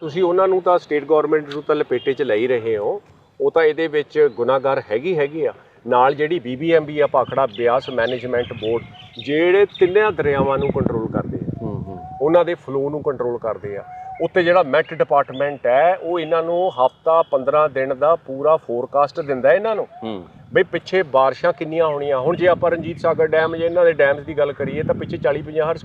ਤੁਸੀਂ ਉਹਨਾਂ ਨੂੰ ਤਾਂ ਸਟੇਟ ਗਵਰਨਮੈਂਟ ਨੂੰ ਤਾਂ ਲਪੇਟੇ 'ਚ ਲੈ ਹੀ ਰਹੇ ਹੋ। ਉਹ ਤਾਂ ਇਹਦੇ ਵਿੱਚ ਗੁਨਾਹਗਾਰ ਹੈਗੀ ਹੈਗੀ ਆ। ਨਾਲ ਜਿਹੜੀ ਬੀਬੀਐਮਬੀ ਆ ਪਾਖੜਾ ਬਿਆਸ ਮੈਨੇਜਮੈਂਟ ਬੋਰਡ ਜਿਹੜੇ ਤਿੰਨਾਂ ਦਰਿਆਵਾਂ ਨੂੰ ਕੰਟਰੋਲ ਕਰਦੇ ਆ। ਉਹਨਾਂ ਦੇ ਫਲੋ ਨੂੰ ਕੰਟਰੋਲ ਕਰਦੇ ਆ। ਉੱਤੇ ਜਿਹੜਾ ਮੈਟ ਡਿਪਾਰਟਮੈਂਟ ਹੈ ਉਹ ਇਹਨਾਂ ਨੂੰ ਹਫਤਾ 15 ਦਿਨ ਦਾ ਪੂਰਾ ਫੋਰਕਾਸਟ ਦਿੰਦਾ ਇਹਨਾਂ ਨੂੰ। ਹੂੰ। ਬਈ ਪਿੱਛੇ ਬਾਰਿਸ਼ਾਂ ਕਿੰਨੀਆਂ ਹੋਣੀਆਂ? ਹੁਣ ਜੇ ਆਪਾਂ ਰਣਜੀਤ ਸਾਗਰ ਡੈਮ ਜਾਂ ਇਹਨਾਂ ਦੇ ਡੈਮਸ ਦੀ ਗੱਲ ਕਰੀਏ ਤਾਂ ਪਿੱਛੇ 40 50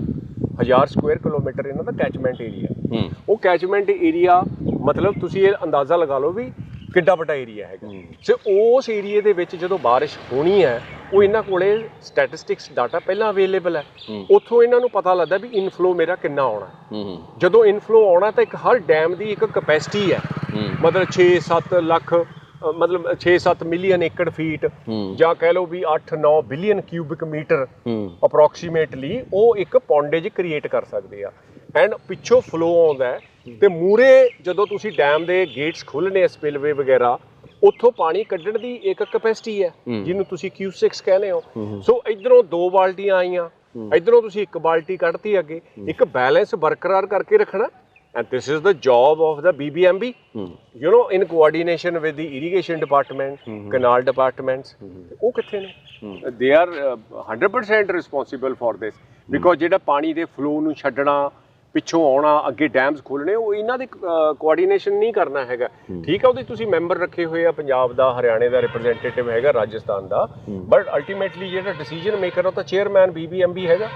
ਹਜ਼ਾਰ ਸਕੁਅਰ ਕਿਲੋਮੀਟਰ ਇਹਨਾਂ ਦਾ ਕੈਚਮੈਂਟ ਏਰੀਆ ਉਹ ਕੈਚਮੈਂਟ ਏਰੀਆ ਮਤਲਬ ਤੁਸੀਂ ਇਹ ਅੰਦਾਜ਼ਾ ਲਗਾ ਲਓ ਵੀ ਕਿੱਡਾ ਵੱਡਾ ਏਰੀਆ ਹੈਗਾ। ਸੋ ਉਸ ਏਰੀਏ ਦੇ ਵਿੱਚ ਜਦੋਂ ਬਾਰਿਸ਼ ਹੋਣੀ ਹੈ ਉਹ ਇਹਨਾਂ ਕੋਲੇ ਸਟੈਟਿਸਟਿਕਸ ਡਾਟਾ ਪਹਿਲਾਂ ਅਵੇਲੇਬਲ ਹੈ। ਉੱਥੋਂ ਇਹਨਾਂ ਨੂੰ ਪਤਾ ਲੱਗਦਾ ਵੀ ਇਨਫਲੋ ਮੇਰਾ ਕਿੰਨਾ ਆਉਣਾ। ਜਦੋਂ ਇਨਫਲੋ ਆਉਣਾ ਤਾਂ ਇੱਕ ਹਰ ਡੈਮ ਦੀ ਇੱਕ ਕਪੈਸਿਟੀ ਹੈ। ਮਤਲਬ 6-7 ਲੱਖ ਮਤਲਬ 6-7 ਮਿਲੀਅਨ ਏਕੜ ਫੀਟ ਜਾਂ ਕਹਿ ਲਓ ਵੀ 8-9 ਬਿਲੀਅਨ ਕਿਊਬਿਕ ਮੀਟਰ ਅਪਰੋਕਸੀਮੇਟਲੀ ਉਹ ਇੱਕ ਪੌਂਡੇਜ ਕ੍ਰੀਏਟ ਕਰ ਸਕਦੇ ਆ। ਐਂਡ ਪਿੱਛੋਂ ਫਲੋ ਆਉਂਦਾ ਤੇ ਮੂਰੇ ਜਦੋਂ ਤੁਸੀਂ ਡੈਮ ਦੇ ਗੇਟਸ ਖੋਲ੍ਹਣੇ ਸਪਿਲਵੇ ਵਗੈਰਾ ਉੱਥੋਂ ਪਾਣੀ ਕੱਢਣ ਦੀ ਇੱਕ ਕਪੈਸਿਟੀ ਹੈ। ਜਿਹਨੂੰ ਤੁਸੀਂ Q6 ਕਹਿੰਦੇ ਹੂੰ। ਸੋ ਇਧਰੋਂ ਦੋ ਬਾਲਟੀਆਂ ਆਈਆਂ ਇਧਰੋਂ ਤੁਸੀਂ ਇੱਕ ਬਾਲਟੀ ਕੱਢਤੀ ਅੱਗੇ ਇੱਕ ਬੈਲੈਂਸ ਬਰਕਰਾਰ ਕਰਕੇ ਰੱਖਣਾ and this is the job of the BBMB. Mm. You know, in coordination with the irrigation department, mm -hmm. canal departments, ਉਹ ਕਿੱਥੇ ਨੇ they are uh, 100% responsible for this because ਜਿਹੜਾ ਪਾਣੀ ਦੇ ਫਲੋ ਨੂੰ ਛੱਡਣਾ ਪਿੱਛੋਂ ਆਉਣਾ ਅੱਗੇ ਡੈਮਸ ਖੋਲਣੇ ਉਹ ਇਹਨਾਂ ਦੇ ਕੋਆਰਡੀਨੇਸ਼ਨ ਨਹੀਂ ਕਰਨਾ ਹੈਗਾ ਠੀਕ ਆ ਉਹਦੇ ਤੁਸੀਂ ਮੈਂਬਰ ਰੱਖੇ ਹੋਏ ਆ ਪੰਜਾਬ ਦਾ ਹਰਿਆਣੇ ਦਾ ਰਿਪਰੈਜ਼ੈਂਟੇਟਿਵ ਹੈਗਾ ਰਾਜਸਥਾਨ ਦਾ ਬਟ ਅਲਟੀਮੇਟਲੀ ਜਿਹੜਾ ਡਿਸੀਜਨ ਮੇਕਰ ਉਹ ਤਾਂ ਚੇਅਰਮੈਨ ਬੀਬੀਐਮਬੀ ਹੈਗਾ